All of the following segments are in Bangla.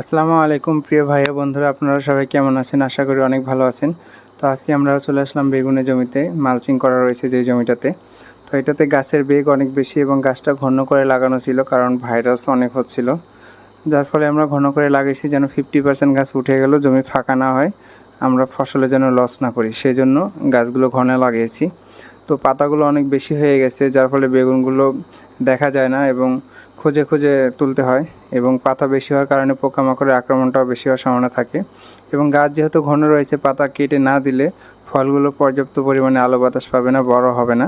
আসসালামু আলাইকুম, প্রিয় ভাই বন্ধুরা, আপনারা সবাই কেমন আছেন? আশা করি অনেক ভালো আছেন। তো আজকে আমরা চলে আসলাম বেগুনের জমিতে, মালচিং করা রয়েছে যে জমিটাতে। তো এটাতে গাছের বেগ অনেক বেশি এবং গাছটা ঘন করে লাগানো ছিল কারণ ভাইরাস অনেক হচ্ছিল। যার ফলে আমরা ঘন করে লাগিয়েছি যেন ফিফটি পার্সেন্ট গাছ উঠে গেল, জমি ফাঁকা না হয়, আমরা ফসলে যেন লস না করি। সেই জন্য গাছগুলো ঘনে লাগিয়েছি। তো পাতাগুলো অনেক বেশি হয়ে গেছে, যার ফলে বেগুনগুলো দেখা যায় না এবং খুঁজে খুঁজে তুলতে হয় এবং পাতা বেশি হওয়ার কারণে পোকামাকড়ের আক্রমণটাও বেশি হওয়ার সম্ভাবনা থাকে এবং গাছ যেহেতু ঘন রয়েছে, পাতা কেটে না দিলে ফলগুলো পর্যাপ্ত পরিমাণে আলো বাতাস পাবে না, বড় হবে না।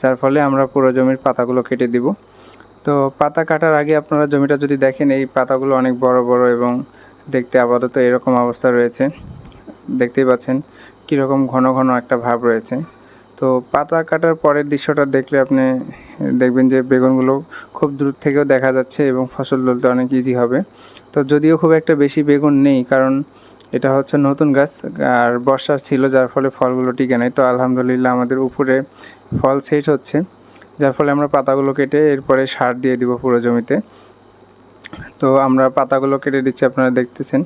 যার ফলে আমরা পুরো জমির পাতাগুলো কেটে দিব। তো পাতা কাটার আগে আপনারা জমিটা যদি দেখেন, এই পাতাগুলো অনেক বড় বড় এবং দেখতে আপাতত এরকম অবস্থা রয়েছে। দেখতেই পাচ্ছেন কীরকম ঘন ঘন একটা ভাব রয়েছে। তো পাতা কাটার পরের দৃশ্যটা দেখলে আপনি দেখবেন যে বেগুনগুলো খুব দূর থেকেও দেখা যাচ্ছে এবং ফসল তুলতে অনেক ইজি হবে। তো যদিও খুব একটা বেশি বেগুন নেই, কারণ এটা হচ্ছে নতুন গাছ আর বর্ষা ছিল, যার ফলে ফলগুলো টিকে নেয় তো আলহামদুলিল্লাহ আমাদের উপরে ফল সেট হচ্ছে, যার ফলে আমরা পাতাগুলো কেটে এরপরে সার দিয়ে দিব পুরো জমিতে। তো আমরা পাতাগুলো কেটে দিচ্ছি, আপনারা দেখতেছেন।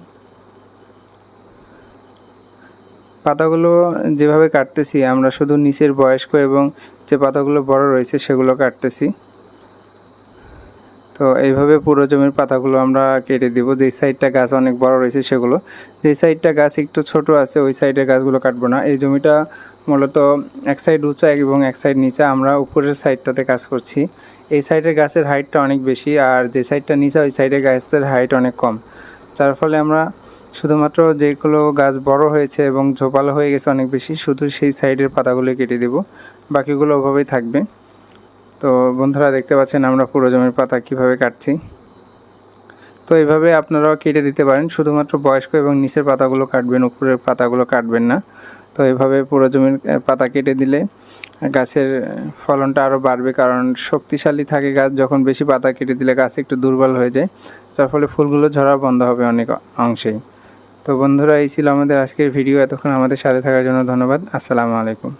পাতাগুলো যেভাবে কাটতেছি, আমরা শুধু নিচের বয়স্ক এবং যে পাতাগুলো বড় রয়েছে সেগুলো কাটতেছি। তো এইভাবে পুরো জমির পাতাগুলো আমরা কেটে দিব। যে সাইডটা গাছ অনেক বড় রয়েছে সেগুলো। যে সাইডটা গাছ একটু ছোট আছে, ওই সাইডের গাছগুলো কাটবো না। এই জমিটা মূলত এক সাইড উঁচা এবং এক সাইড নিচা আমরা উপরের সাইডটাতে কাজ করছি। এই সাইডের গাছের হাইটটা অনেক বেশি, আর যে সাইডটা নিচা, ওই সাইডের গাছের হাইট অনেক কম। যার ফলে আমরা শুধুমাত্র যেগুলো গাছ বড় হয়েছে এবং ঝোপালো হয়ে গেছে অনেক বেশি, শুধু সেই সাইডের পাতাগুলো কেটে দেব। বাকিগুলো ওভাবেই থাকবে। তো বন্ধুরা, দেখতে পাচ্ছেন আমরা পুরো জমির পাতা কীভাবে কাটছি। তো এইভাবে আপনারাও কেটে দিতে পারেন। শুধুমাত্র বয়স্ক এবং নিচের পাতাগুলো কাটবেন, উপরের পাতাগুলো কাটবেন না। তো এইভাবে পুরো জমির পাতা কেটে দিলে গাছের ফলনটা আরও বাড়বে। কারণ শক্তিশালী থাকে গাছ, যখন বেশি পাতা কেটে দিলে গাছ একটু দুর্বল হয়ে যায়। যার ফলে ফুলগুলো ঝরা বন্ধ হবে অনেক অংশেই। তো বন্ধুরা, এই ছিল আমাদের আজকের ভিডিও। এতক্ষণ আমাদের সাথে থাকার জন্য ধন্যবাদ। আসসালামু আলাইকুম।